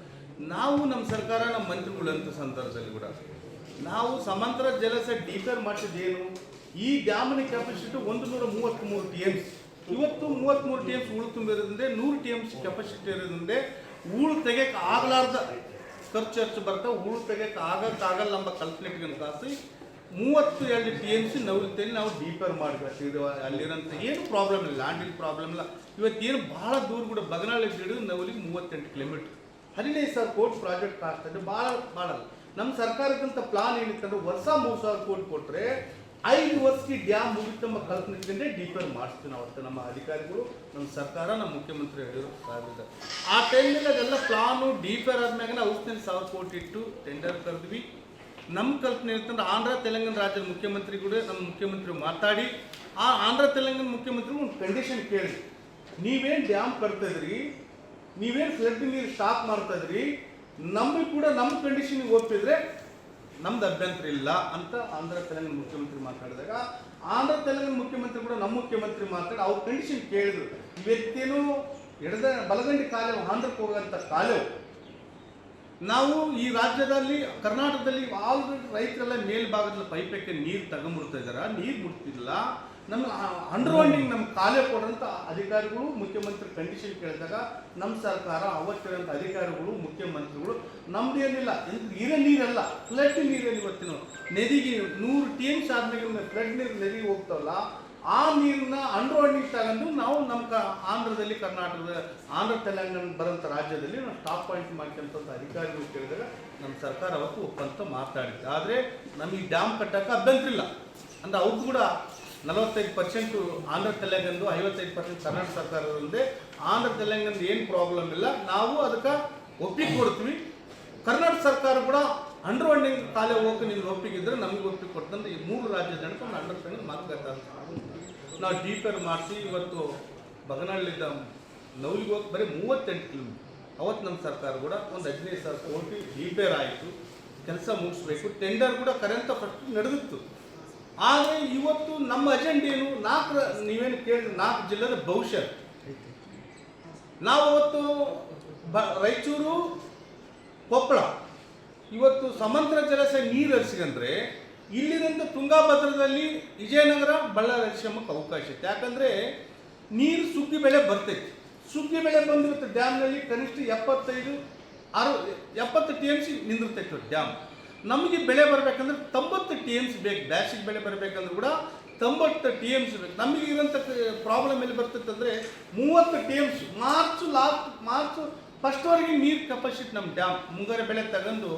ನಾವು ನಮ್ಮ ಸರ್ಕಾರ ನಮ್ಮ ಮಂತ್ರಿಗಳು ಅಂತ ಸಂದರ್ಭದಲ್ಲಿ ಕೂಡ ನಾವು ಸಮಂತ್ರ ಜಲಸ ಡೀಪರ್ ಮಾಡಿದ್ದೇನು ಈ ಡ್ಯಾಮಿನ ಕೆಪಾಸಿಟಿ ಒಂದು ನೂರ ಮೂವತ್ತ್ಮೂರು ಟಿ ಎಮ್ಸ್ ಇವತ್ತು ಮೂವತ್ತ್ಮೂರು ಟಿ ಎಮ್ಸ್ ಹೂಳು ತುಂಬಿರೋದ್ರಿಂದ ನೂರು ಟಿ ಎಮ್ಸ್ ಕೆಪಾಸಿಟಿ ಇರೋದ್ರಿಂದ ಉಳು ತೆಗೆಯಕ್ಕೆ ಆಗಲಾರ್ದ ಖರ್ಚು ಹೆಚ್ಚು ಬರ್ತಾವೆ ಉಳು ತೆಗೆಯಕ್ಕೆ ಆಗಕ್ಕಾಗಲ್ಲ ಎಂಬ ಕಲ್ಪನೆ ಕಾಸಿ ಮೂವತ್ತು ಎರಡು ಟಿ ಎಂ ಸಿ ನವಲತೆಯಲ್ಲಿ ನಾವು ಡೀಪರ್ ಮಾಡಬೇಕು. ಇದು ಅಲ್ಲಿರೋಂಥ ಏನು ಪ್ರಾಬ್ಲಮ್ ಇಲ್ಲ ಲ್ಯಾಂಡಿನ ಪ್ರಾಬ್ಲಮ್ ಇಲ್ಲ. ಇವತ್ತೇನು ಭಾಳ ದೂರ ಕೂಡ ಬಗನಾಳಿ ಹಿಡಿದು ನವಲಿಗೆ ಮೂವತ್ತೆಂಟು ಕಿಲೋಮೀಟ್ರ್ ಹದಿನೈದು ಸಾವಿರ ಕೋಟಿ ಪ್ರಾಜೆಕ್ಟ್ ಕಾಸ್ಟ್ ಅಂದರೆ ಭಾಳ ಭಾಳ ನಮ್ಮ ಸರ್ಕಾರಕ್ಕಂಥ ಪ್ಲಾನ್ ಏನಿತ್ತಂದ್ರೆ ವರ್ಷ ಮೂರು ಸಾವಿರ ಕೋಟಿ ಕೊಟ್ಟರೆ ಐದು ವರ್ಷಕ್ಕೆ ಡ್ಯಾಮ್ ಮುಗಿತಂಬ ಕಲ್ಪನೆ ಇಟ್ಕೊಂಡ್ರೆ ಡೀಪರ್ ಮಾಡಿಸ್ತೀವಿ ನಾವು ಅವತ್ತು ನಮ್ಮ ಅಧಿಕಾರಿಗಳು, ನಮ್ಮ ಸರ್ಕಾರ, ನಮ್ಮ ಮುಖ್ಯಮಂತ್ರಿ ಹೇಳಿದ್ರು ಸಾಧ್ಯ ಆ ಟೈಮ್ನಲ್ಲಿ ಅದೆಲ್ಲ ಪ್ಲಾನು ಡಿಪೇರ್ ಆದ್ಮ್ಯಾಗ ನಾವು ಔಷಧಿ ಸಾವಿರ ಕೋಟಿ ಇಟ್ಟು ಟೆಂಡರ್ ಕರೆದ್ವಿ. ನಮ್ಮ ಕಲ್ಪನೆ ಇರ್ತಂದ್ರೆ ಆಂಧ್ರ, ತೆಲಂಗಾಣ ರಾಜ್ಯದ ಮುಖ್ಯಮಂತ್ರಿ ಕೂಡ ನಮ್ಮ ಮುಖ್ಯಮಂತ್ರಿ ಮಾತಾಡಿ, ಆ ಆಂಧ್ರ, ತೆಲಂಗಾಣ ಮುಖ್ಯಮಂತ್ರಿ ಒಂದು ಕಂಡೀಷನ್ ಕೇಳಿ. ನೀವೇನು ಡ್ಯಾಮ್ ಕಟ್ತಿದ್ರಿ ನೀವೇನು ಫ್ಲಡ್ ನೀರು ಸ್ಟಾಪ್ ಮಾಡ್ತಾ ಇದ್ರಿ? ನಮಗೆ ಕೂಡ ನಮ್ಮ ಕಂಡೀಷನ್ಗೆ ಒಪ್ಪಿದ್ರೆ ನಮ್ದು ಅಭ್ಯಂತರ ಇಲ್ಲ ಅಂತ ಆಂಧ್ರ ತೆಲಂಗಾಣ ಮುಖ್ಯಮಂತ್ರಿ ಮಾತಾಡಿದಾಗ, ಆಂಧ್ರ ತೆಲಂಗಾಣ ಮುಖ್ಯಮಂತ್ರಿ ಕೂಡ ನಮ್ಮ ಮುಖ್ಯಮಂತ್ರಿ ಮಾತಾಡಿ ಅವ್ರ ಕಂಡೀಷನ್ ಕೇಳಿದ್ರು. ಇವತ್ತೇನು ಎಡದ ಬಲಗಂಡಿ ಕಾಲೇವು, ಆಂಧ್ರಕ್ಕೆ ಹೋಗೋಂಥ ಕಾಲೇವು, ನಾವು ಈ ರಾಜ್ಯದಲ್ಲಿ, ಕರ್ನಾಟಕದಲ್ಲಿ ಆಲ್ರೆಡಿ ರೈತರೆಲ್ಲ ಮೇಲ್ಭಾಗದಲ್ಲಿ ಪೈಪಕ್ಕೆ ನೀರು ತಗೊಂಬಿಡ್ತಾ ಇದ್ದಾರೆ? ನೀರು ಮುಟ್ತಿಲ್ಲ ನಮ್ಮ ಅಂಡರ್ವಾಂಡಿಂಗ್ ನಮ್ಮ ಕಾಲೇ ಕೊಡೋಂಥ ಅಧಿಕಾರಿಗಳು, ಮುಖ್ಯಮಂತ್ರಿ ಕಂಡೀಷನ್ ಕೇಳಿದಾಗ ನಮ್ಮ ಸರ್ಕಾರ ಅವತ್ತಿರೋಂಥ ಅಧಿಕಾರಿಗಳು, ಮುಖ್ಯಮಂತ್ರಿಗಳು ನಮ್ದೇನಿಲ್ಲ ಇರೋ ನೀರಲ್ಲ ಫ್ಲಡ್ ನೀರಲ್ಲಿ ಇವತ್ತಿನ. ನದಿಗೆ ನೂರು ಟಿ ಎಂ ಸಾಧನೆಗಳನ್ನ ಫ್ಲಡ್ ನೀರು ನದಿಗೆ ಹೋಗ್ತಾವಲ್ಲ, ಆ ನೀರನ್ನ ಅಂಡರ್ವಾಂಡಿಂಗ್ ತಗೊಂಡು ನಾವು ನಮ್ಮ ಕ, ಆಂಧ್ರದಲ್ಲಿ, ಕರ್ನಾಟಕದ, ಆಂಧ್ರ ತೆಲಂಗಾಣ ಬರೋಂಥ ರಾಜ್ಯದಲ್ಲಿ ನಾವು ಸ್ಟಾಪ್ ಪಾಯಿಂಟ್ ಮಾಡ್ಕೊಂಥ ಅಧಿಕಾರಿಗಳು ಕೇಳಿದಾಗ ನಮ್ಮ ಸರ್ಕಾರ ಅವತ್ತು ಒಪ್ಪಂತ ಮಾತಾಡಿದ್ದೆ ಆದರೆ ನಮಗೆ ಡ್ಯಾಮ್ ಕಟ್ಟಕ್ಕೆ ಅಭ್ಯಂತರ ಇಲ್ಲ. ಅಂದ್ರೆ ಅವ್ರು ಕೂಡ ನಲವತ್ತೈದು ಪರ್ಸೆಂಟು ಆಂಧ್ರ ತೆಲಂಗಾಣದು ಐವತ್ತೈದು ಪರ್ಸೆಂಟ್ ಕರ್ನಾಟಕ ಸರ್ಕಾರದೊಂದೇ ಆಂಧ್ರ ತೆಲಂಗಾಣದ ಏನು ಪ್ರಾಬ್ಲಮ್ ಇಲ್ಲ, ನಾವು ಅದಕ್ಕೆ ಒಪ್ಪಿಗೆ ಕೊಡ್ತೀವಿ. ಕರ್ನಾಟಕ ಸರ್ಕಾರ ಕೂಡ ಅಂಡರ್ವಾಂಡಿಂಗ್ ಕಾಲೇ ಹೋಗಕ್ಕೆ ನಿಮ್ಗೆ ಒಪ್ಪಿಗೆ ಇದ್ರೆ ನಮಗೆ ಒಪ್ಪಿಗೆ ಕೊಟ್ಟಂದ್ರೆ ಈ ಮೂರು ರಾಜ್ಯ ಜನಕ್ಕೆ ಒಂದು ಅಂಡರ್ ಸ್ಟ್ಯಾಂಡಿಂಗ್ ಮಾತುಕತೆ ನಾವು ಡೀಪರ್ ಮಾಡಿಸಿ, ಇವತ್ತು ಬಗನಹಳ್ಳಿದ್ದ ನವಲಿಗೆ ಹೋಗಿ ಬರೀ ಮೂವತ್ತೆಂಟು ಕಿಲೋಮೀಟರ್ ಅವತ್ತು ನಮ್ಮ ಸರ್ಕಾರ ಕೂಡ ಒಂದು ಹದಿನೈದು ಸಾವಿರ ಕೋಟಿ ರಿಪೇರ್ ಆಯಿತು. ಕೆಲಸ ಮುಗಿಸ್ಬೇಕು. ಟೆಂಡರ್ ಕೂಡ ಕರೆಂತ ಫಸ್ಟ್ ನಡೆದಿತ್ತು. ಆದರೆ ಇವತ್ತು ನಮ್ಮ ಅಜೆಂಡ ಏನು? ನಾಲ್ಕು ನೀವೇನು ಕೇಳಿದ್ರೆ ನಾಲ್ಕು ಜಿಲ್ಲೆದ ಭವಿಷ್ಯ. ನಾವು ಅವತ್ತು ಬ ರಾಯಚೂರು, ಕೊಪ್ಪಳ. ಇವತ್ತು ಸಮಂತ್ರ ಜಲಾಶಯ ನೀರು ಹರಿಸಿಕೊಂಡ್ರೆ ಇಲ್ಲಿನಿಂದ ತುಂಗಾಭದ್ರದಲ್ಲಿ ವಿಜಯನಗರ, ಬಳ್ಳಾರಿ ಶಮಕ್ಕೆ ಅವಕಾಶ ಇತ್ತು. ಯಾಕಂದರೆ ನೀರು ಸುಗ್ಗಿ ಬೆಳೆ ಬರ್ತೈತಿ. ಸುಗ್ಗಿ ಬೆಳೆ ಬಂದಿರುತ್ತೆ ಡ್ಯಾಮ್ನಲ್ಲಿ ಕನಿಷ್ಠ ಎಪ್ಪತ್ತೈದು ಅರು ಎಪ್ಪತ್ತು ಟಿ ಎಂ ಸಿ ನಿಂದಿರ್ತೈತೆ ಡ್ಯಾಮ್. ನಮಗೆ ಬೆಳೆ ಬರಬೇಕಂದ್ರೆ ತೊಂಬತ್ತು ಟಿ ಎಂ ಸಿ ಬೇಕು. ಬ್ಯಾಸಿಗೆ ಬೆಳೆ ಬರಬೇಕಂದ್ರೆ ಕೂಡ ತೊಂಬತ್ತು ಟಿ ಎಂ ಸಿ ಬೇಕು. ನಮಗೆ ಇರೋಂಥ ಪ್ರಾಬ್ಲಮ್ ಎಲ್ಲಿ ಬರ್ತೈತೆ ಅಂದರೆ ಮೂವತ್ತು T M C March last March ಫಸ್ಟ್ವರೆಗೆ ನೀರು ಕೆಪಾಸಿಟಿ ನಮ್ಮ ಡ್ಯಾಮ್ ಮುಂಗಾರು ಬೆಳೆ ತಗೊಂಡು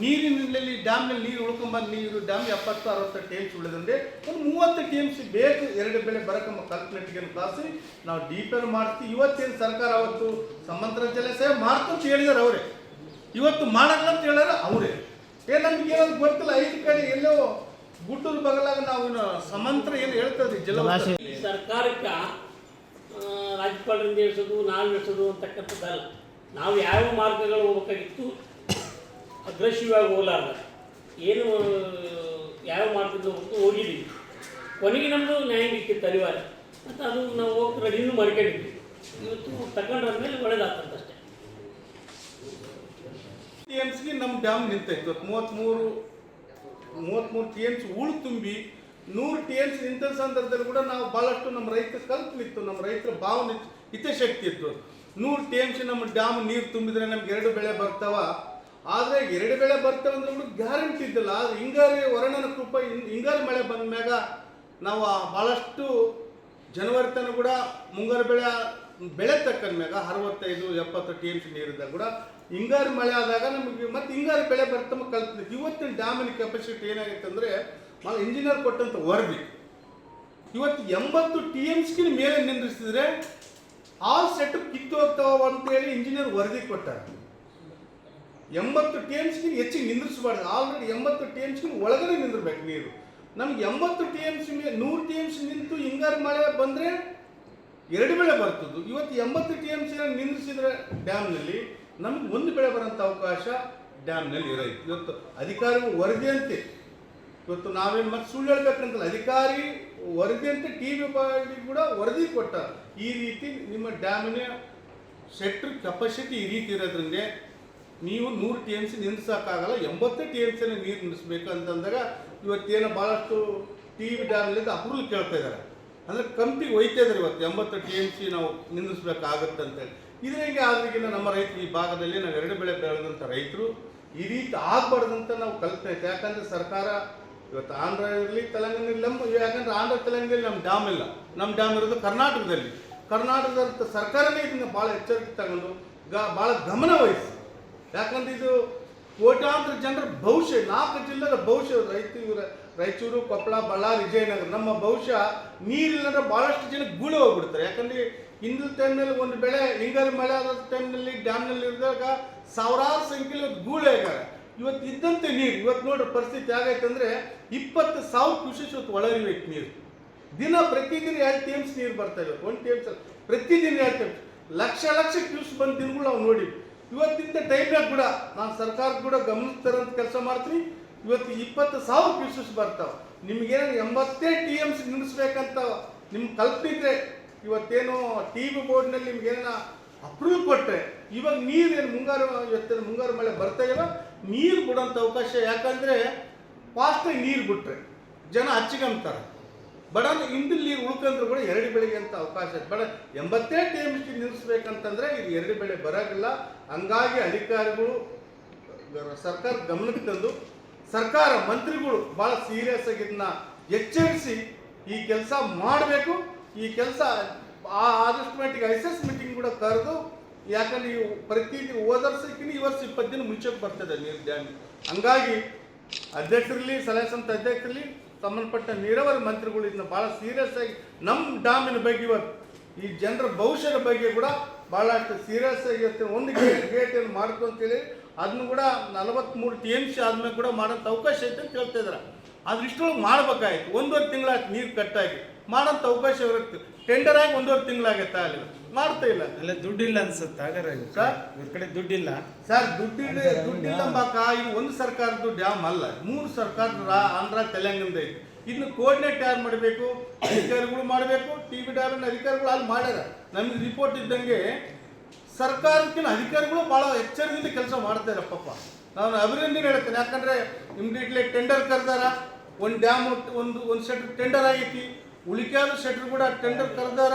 ನೀರಿನಲ್ಲಿ ಡ್ಯಾಮ್ನಲ್ಲಿ ನೀರು ಉಳ್ಕೊಂಬಂದು ನೀರು ಡ್ಯಾಮ್ ಎಪ್ಪತ್ತು, ಅರವತ್ತು ಟಿ ಎಂ ಸಿ ಉಳಿದಂದ್ರೆ ಒಂದು ಮೂವತ್ತು ಟಿ ಎಂ ಸಿ ಬೇಕು. ಎರಡು ಬೆಳೆ ಬರಕಮ್ಮ ಕಲ್ಪನೆಟಿಗೆ ಕಾಸಿ ನಾವು ಡಿಪೇರ್ ಮಾಡ್ತೀವಿ. ಇವತ್ತೇನು ಸರ್ಕಾರ ಅವತ್ತು ಸಮಂತ್ರ ಜಲಾಶಯ ಮಾಡ್ತು ಅಂತ ಹೇಳಿದಾರೆ ಅವರೇ. ಇವತ್ತು ಮಾಡಲ್ಲ ಅಂತ ಹೇಳಿದ್ರೆ ಅವರೇ. ಏ ನಮ್ಗೆ ಏನಾದ್ರು ಗೊತ್ತಿಲ್ಲ. ಐದು ಕಡೆ ಎಲ್ಲೋ ಗುಡ್ಡದ ಬಗಲಾಗ ನಾವು ಸಮಂತ್ರ ಏನು ಹೇಳ್ತದೆ ಜಲ ಈ ಸರ್ಕಾರಕ್ಕೆ ರಾಜ್ಯಪಾಲರಿಂದ ಇಳಿಸೋದು ನಾವು ಇಳಿಸೋದು ಅಂತಕ್ಕಂಥದ್ದಲ್ಲ. ನಾವು ಯಾವ ಮಾರ್ಗಗಳು ಹೋಗ್ಬೇಕಾಗಿತ್ತು? ಅಗ್ರೆಸಿವ್ ಹೋಗ್ಲಾರ್ದ. ಏನು ಯಾವ ಮಾರ್ಗದಿಂದ ಹೋಗ್ತು ಹೋಗಿದ್ದೀವಿ. ಕೊನೆಗೆ ನಮ್ಮದು ನ್ಯಾಯ ಬೇಕಿತ್ತು ಅನಿವಾರ್ಯ ಮತ್ತು ಅದು ನಾವು ಹೋಗ್ತಾರೆ ಇನ್ನೂ ಮಾಡ್ಕೊಂಡಿದ್ವಿ ಇವತ್ತು ತಗೊಂಡ್ರಾದ್ಮೇಲೆ ಒಳ್ಳೇದಾಗ್ತಂತಷ್ಟೇ ಟಿ ಎಂ ಸಿಗೆ ನಮ್ಮ ಡ್ಯಾಮ್ ನಿಂತೈತೆ ಮೂವತ್ತ್ಮೂರು ಮೂವತ್ತ್ಮೂರು ಟಿ ಎಂ ಸಿ ಉಳು ತುಂಬಿ ನೂರು ಟಿ ಎಂ ಸಿ ನಿಂತ ಸಂದರ್ಭದಲ್ಲಿ ಕೂಡ ನಾವು ಭಾಳಷ್ಟು ನಮ್ಮ ರೈತರ ಕಲ್ಪನೆ ಇತ್ತು ನಮ್ಮ ರೈತರ ಭಾವನೆ ಹಿತಶಕ್ತಿ ಇತ್ತು. ನೂರು ಟಿ ಎಂ ಸಿ ನಮ್ಮ ಡ್ಯಾಮ್ ನೀರು ತುಂಬಿದ್ರೆ ನಮ್ಗೆ ಎರಡು ಬೆಳೆ ಬರ್ತಾವ. ಆದರೆ ಎರಡು ಬೆಳೆ ಬರ್ತಾವ ಅಂದ್ರೆ ಒಂದು ಗ್ಯಾರಂಟಿ ಇದ್ದಿಲ್ಲ. ಆದರೆ ಹಿಂಗಾರಿ ವರ್ಣನ ಕೃಪ ಹಿಂಗಾರು ಮಳೆ ಬಂದ ಮ್ಯಾಗ ನಾವು ಭಾಳಷ್ಟು ಜನವರಿ ತನಕ ಕೂಡ ಮುಂಗಾರು ಬೆಳೆ ಬೆಳೆ ತಕ್ಕಂದ ಮ್ಯಾಗ ಅರವತ್ತೈದು, ಎಪ್ಪತ್ತು ಟಿ ಎಂ ಸಿ ನೀರಿದ್ದಾಗ ಕೂಡ ಹಿಂಗಾರು ಮಳೆ ಆದಾಗ ನಮಗೆ ಮತ್ತೆ ಹಿಂಗಾರು ಬೆಳೆ ಬರ್ತಮ್ಮ ಕಲ್ಪನೆ ಇವತ್ತಿನ ಡ್ಯಾಮಿನ ಕೆಪಾಸಿಟಿ ಏನಾಗುತ್ತೆ ಅಂದರೆ ಮಾ ಇಂಜಿನಿಯರ್ ಕೊಟ್ಟಂಥ ವರದಿ. ಇವತ್ತು ಎಂಬತ್ತು ಟಿ ಎಂ ಸಿಗಿನ ಮೇಲೆ ನಿಂದ್ರಿಸಿದ್ರೆ ಆ ಸೆಟ್ ಕಿತ್ತು ಹೋಗ್ತಾವ ಅಂತೇಳಿ ಇಂಜಿನಿಯರ್ ವರದಿ ಕೊಟ್ಟಾರೆ. ಎಂಬತ್ತು ಟಿ ಎಂ ಸಿಗಿನ ಹೆಚ್ಚಿಗೆ ನಿಂದ್ರಿಸಬಾರ್ದು. ಆಲ್ರೆಡಿ ಎಂಬತ್ತು ಟಿ ಎಂ ಸಿಗಿನ ಒಳಗಡೆ ನಿಂದಿರ್ಬೇಕು ನೀರು. ನಮ್ಗೆ ಎಂಬತ್ತು ಟಿ ಎಂ ಸಿ ಮೇಲೆ ನೂರು ಟಿ ಎಂ ಸಿ ನಿಂತು ಹಿಂಗಾರು ಮಳೆ ಬಂದರೆ ಎರಡು ಬೆಳೆ ಬರ್ತದ್ದು. ಇವತ್ತು ಎಂಬತ್ತು ಟಿ ಎಂ ಸಿನ ನಿಂದಿಸಿದ್ರೆ ಡ್ಯಾಮ್ನಲ್ಲಿ ನಮ್ಗೆ ಒಂದು ಬೆಳೆ ಬರೋಂಥ ಅವಕಾಶ ಡ್ಯಾಮ್ನಲ್ಲಿ ಇರೋದು ಇವತ್ತು ಅಧಿಕಾರಿಗಳು ವರದಿ ಅಂತೆ ಇವತ್ತು ನಾವೇನು ಮತ್ತೆ ಸುಳ್ಳು ಹೇಳ್ಬೇಕಂತಲ್ಲ, ಅಧಿಕಾರಿ ವರದಿ ಅಂತ ಟಿ ವಿ ಕೂಡ ವರದಿ ಕೊಟ್ಟ ಈ ರೀತಿ ನಿಮ್ಮ ಡ್ಯಾಮಿನ ಸೆಟ್ರ್ ಕೆಪಾಸಿಟಿ ಈ ರೀತಿ ಇರೋದ್ರಿಂದ ನೀವು ನೂರು ಟಿ ಎಂ ಸಿ ನಿಲ್ಲಿಸೋಕ್ಕಾಗಲ್ಲ, ಎಂಬತ್ತು ಟಿ ಎಂ ಸಿನ ನೀರು ನಿಲ್ಲಿಸ್ಬೇಕು ಅಂತಂದಾಗ ಇವತ್ತೇನು ಭಾಳಷ್ಟು ಟಿ ವಿ ಡ್ಯಾಮ್ಲಿಂದ ಅಪ್ರೂವಲ್ ಕೇಳ್ತಾ ಇದ್ದಾರೆ. ಅಂದರೆ ಕಂಪಿಗೆ ಒಯ್ತಾ ಇದ್ದಾರೆ ಇವತ್ತು. ಎಂಬತ್ತು ಟಿ ಎಂ ಸಿ ನಾವು ನಿಲ್ಲಿಸ್ಬೇಕಾಗತ್ತೆ ಅಂತೇಳಿ ಇದರಿಗೆ ಆದ್ರಿಗಿಂತ ನಮ್ಮ ರೈತರು ಈ ಭಾಗದಲ್ಲಿ ನಾವು ಎರಡು ಬೆಳೆ ಬೆಳೆದಂಥ ರೈತರು ಈ ರೀತಿ ಆಗಬಾರ್ದಂತ ನಾವು ಕಲ್ಪನೆ ಯಾಕಂದ್ರೆ ಸರ್ಕಾರ ಇವತ್ತು ಆಂಧ್ರ ಇರಲಿ, ತೆಲಂಗಾಣ ಇರಲಿ, ನಮ್ಮ ಯಾಕಂದರೆ ಆಂಧ್ರ ತೆಲಂಗಾಣದಲ್ಲಿ ನಮ್ಮ ಡ್ಯಾಮ್ ಇಲ್ಲ. ನಮ್ಮ ಡ್ಯಾಮ್ ಇರೋದು ಕರ್ನಾಟಕದಲ್ಲಿ. ಕರ್ನಾಟಕದ ಸರ್ಕಾರನೇ ಇದನ್ನು ಭಾಳ ಎಚ್ಚರಿಕೆ ತಗೊಂಡು ಗ ಭಾಳ ಗಮನ ವಹಿಸಿ ಯಾಕಂದ್ರೆ ಇದು ಕೋಟ್ಯಾಂತರ ಜನರ ಭವಿಷ್ಯ, ನಾಲ್ಕು ಜಿಲ್ಲೆಯ ಭವಿಷ್ಯ ರೈತ ರಾಯಚೂರು, ಕೊಪ್ಪಳ, ಬಳ್ಳಾರಿ, ವಿಜಯನಗರ, ನಮ್ಮ ಭವಿಷ್ಯ ನೀರಿಲ್ಲಂದ್ರೆ ಭಾಳಷ್ಟು ಜನ ಗೂಳಿ ಹೋಗ್ಬಿಡ್ತಾರೆ. ಯಾಕಂದ್ರೆ ಹಿಂದಿನ ಟೈಮ್ನಲ್ಲಿ ಒಂದು ಬೆಳೆ, ಹಿಂಗಾರು ಮಳೆ ಆದ ಟೈಮ್ನಲ್ಲಿ ಡ್ಯಾಮ್ನಲ್ಲಿ ಇರಿದಾಗ ಸಾವಿರಾರು ಸಂಖ್ಯೆಯಲ್ಲಿ ಗೂಳಿ ಇವತ್ತು ಇದ್ದಂತೆ ನೀರು, ಇವತ್ತು ನೋಡ್ರಿ ಪರಿಸ್ಥಿತಿ ಆಗೈತೆ ಅಂದರೆ ಇಪ್ಪತ್ತು ಸಾವಿರ ಕೃಷಿ ಒಳಗಿಬೇಕು ನೀರು. ದಿನ ಪ್ರತಿದಿನ ಎರಡು ಟಿ ಎಮ್ಸ್ ನೀರು ಬರ್ತಾ ಇದೆ ಒಂದು ಟಿ ಎಮ್ಸ್ ಪ್ರತಿದಿನ ಎರಡು ಲಕ್ಷ ಲಕ್ಷ ಕ್ಯೂಸ್ ಬಂದ ದಿನಗಳು ನಾವು ನೋಡಿ ಇವತ್ತಿಂದ ಟೈಮ್ನಾಗ ಕೂಡ ನಾನು ಸರ್ಕಾರ ಕೂಡ ಗಮನಿಸ್ತಾರಂತ ಕೆಲಸ ಮಾಡ್ತೀನಿ. ಇವತ್ತು ಇಪ್ಪತ್ತು ಸಾವಿರ ಪೀಸಸ್ ಬರ್ತಾವೆ. ನಿಮ್ಗೇನು ಎಂಬತ್ತೇ ಟಿ ಎಂ ಸಿ ನಿಲ್ಲಿಸ್ಬೇಕಂತ ನಿಮ್ಗೆ ತಲುಪಿದ್ರೆ ಇದ್ರೆ ಇವತ್ತೇನು ಟಿ ವಿ ಬೋರ್ಡ್ನಲ್ಲಿ ನಿಮ್ಗೇನ ಅಪ್ರೂವ್ ಕೊಟ್ಟರೆ ಇವಾಗ ನೀರು ಏನು ಮುಂಗಾರು ಇವತ್ತಿನ ಮುಂಗಾರು ಮಳೆ ಬರ್ತಾ ಇಲ್ಲ, ನೀರು ಕೊಡೋಂಥ ಅವಕಾಶ ಯಾಕಂದರೆ ಫಾಸ್ಟಾಗಿ ನೀರು ಬಿಟ್ರೆ ಜನ ಹಚ್ಚಿಗಂತಾರೆ ಬಡ ಇಂದಿಲ್ಲಿ ಉಳ್ಕೊಂಡ್ರು ಕೂಡ ಎರಡು ಬೆಳೆಗೆ ಅಂತ ಅವಕಾಶ ಬಡ ಎಂಬತ್ತೇ ಟಿ ಎಂ ಸಿ ನಿಲ್ಲಿಸ್ಬೇಕಂತಂದ್ರೆ ಇದು ಎರಡು ಬೆಳೆ ಬರೋದಿಲ್ಲ ಹಂಗಾಗಿ ಅಧಿಕಾರಿಗಳು, ಸರ್ಕಾರ ಗಮನಕ್ಕೆ ತಂದು, ಸರ್ಕಾರ ಮಂತ್ರಿಗಳು ಭಾಳ ಸೀರಿಯಸ್ ಆಗಿ ಇದನ್ನ ಎಚ್ಚರಿಸಿ ಈ ಕೆಲಸ ಮಾಡಬೇಕು. ಈ ಕೆಲಸ ಆದಷ್ಟು ಮಟ್ಟಿಗೆ ಎಸ್ ಮೀಟಿಂಗ್ ಕೂಡ ಕರೆದು, ಯಾಕಂದ್ರೆ ಈ ಪ್ರತಿ ಹೋದ ವರ್ಷಕ್ಕಿಂತ ಈ ಇಪ್ಪತ್ತು ದಿನ ಮುಂಚೆ ಬರ್ತದೆ ನೀರು ಡ್ಯಾಮ್. ಹಂಗಾಗಿ ಅಧ್ಯಕ್ಷರಲ್ಲಿ ಸಲಹೆ ಸಂತ ಅಧ್ಯಕ್ಷರಲ್ಲಿ ಸಂಬಂಧಪಟ್ಟ ನೀರಾವರಿ ಮಂತ್ರಿಗಳು ಇದನ್ನ ಭಾಳ ಸೀರಿಯಸ್ ಆಗಿ ನಮ್ಮ ಡ್ಯಾಮಿನ ಬಗ್ಗೆ ಇವತ್ತು ಈ ಜನರ ಭವಿಷ್ಯದ ಬಗ್ಗೆ ಕೂಡ ಭಾಳಷ್ಟು ಸೀರಿಯಸ್ ಆಗಿ ಇವತ್ತು ಒಂದು ಗೇಟ್ ಗೇಟ್ ಏನು ಮಾಡ್ತು ಅಂತೇಳಿ ಅದನ್ನು ಕೂಡ ನಲವತ್ತ್ಮೂರು ಟಿ ಎಂ ಸಿ ಆದ್ಮೇಲೆ ಕೂಡ ಮಾಡೋಂಥ ಅವಕಾಶ ಐತೆ ಅಂತ ಹೇಳ್ತಾ ಇದ್ದಾರೆ ಆದ್ರೆ ಇಷ್ಟೊಳಗೆ ಮಾಡ್ಬೇಕಾಯ್ತು. ಒಂದೂವರೆ ತಿಂಗಳಾಯ್ತು ನೀರು ಕಟ್ಟಾಗಿ. ಮಾಡೋಂಥ ಅವಕಾಶ ಇರುತ್ತೆ ಟೆಂಡರ್ ಆಗಿ ಒಂದೂವರೆ ತಿಂಗಳಾಗತ್ತೆ ಅಲ್ಲಿ ಮಾಡ್ತಾ ಇಲ್ಲ. ಅಲ್ಲ ದುಡ್ಡಿಲ್ಲ ಅನ್ಸುತ್ತೆ ಹಾಗಾದ್ರೆ ಸರ್? ಇವ್ರ ಕಡೆ ದುಡ್ಡಿಲ್ಲ. ಸರ್ ದುಡ್ಡಿಲ್ಲ ದುಡ್ಡಿಲ್ಲ ಅಂಬಾಕ ಇದು ಒಂದು ಸರ್ಕಾರದ್ದು ಡ್ಯಾಮ್ ಅಲ್ಲ. ಮೂರು ಸರ್ಕಾರದ ರಾ- ಆಂಧ್ರ ತೆಲಂಗಾಣದ ಐತಿ. ಇದನ್ನ ಕೋರ್ಡಿನೇಟ್ ಯಾರು ಮಾಡಬೇಕು? ಅಧಿಕಾರಿಗಳು ಮಾಡಬೇಕು ಟಿ ವಿ ಡ್ಯಾಮಿನ ಅಧಿಕಾರಿಗಳು ಅಲ್ಲಿ ಮಾಡ್ಯಾರ. ನಮಗೆ ರಿಪೋರ್ಟ್ ಇದ್ದಂಗೆ ಸರ್ಕಾರಕ್ಕಿಂತ ಅಧಿಕಾರಿಗಳು ಭಾಳ ಎಚ್ಚರದಿಂದ ಕೆಲಸ ಮಾಡ್ತಾರೆ ಪಾಪ. ನಾನು ಅಭಿನಂದನೆ ಹೇಳ್ತೇನೆ. ಯಾಕಂದ್ರೆ ಇಮಿಡಿಯೇಟ್ಲಿ ಟೆಂಡರ್ ಕರೆದಾರ. ಒಂದು ಡ್ಯಾಮ್ ಒಂದು ಒಂದು ಸೆಟ್ ಟೆಂಡರ್ ಆಗೈತಿ. ಉಳಿಕ್ಯಾದ ಸೆಟ್ರ್ ಕೂಡ ಟೆಂಡರ್ ಕರೆದಾರ.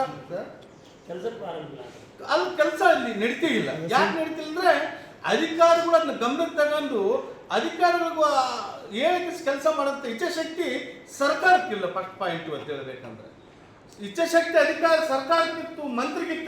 ಅಲ್ಲಿ ಕೆಲಸ ಅಲ್ಲಿ ನಡೀತಿಲ್ಲ ಇಲ್ಲ. ಯಾಕೆ ನಡೀತಿಲ್ಲ ಅಂದ್ರೆ ಅಧಿಕಾರಿಗಳು ಅದನ್ನ ಗಮನಕ್ಕೆ ತಗೊಂಡು ಅಧಿಕಾರಿಗಳಿಗೂ ಹೇಳಕ್ಕೆ ಕೆಲಸ ಮಾಡುವಂತ ಇಚ್ಛಾಶಕ್ತಿ ಸರ್ಕಾರಕ್ಕಿಲ್ಲ ಫಸ್ಟ್ ಪಾಯಿಂಟ್ ಅಂತ ಹೇಳ್ಬೇಕಂದ್ರೆ. ಇಚ್ಛಾಶಕ್ತಿ ಅಧಿಕಾರ ಸರ್ಕಾರಕ್ಕಿತ್ತು ಮಂತ್ರಿಗಿತ್ತು.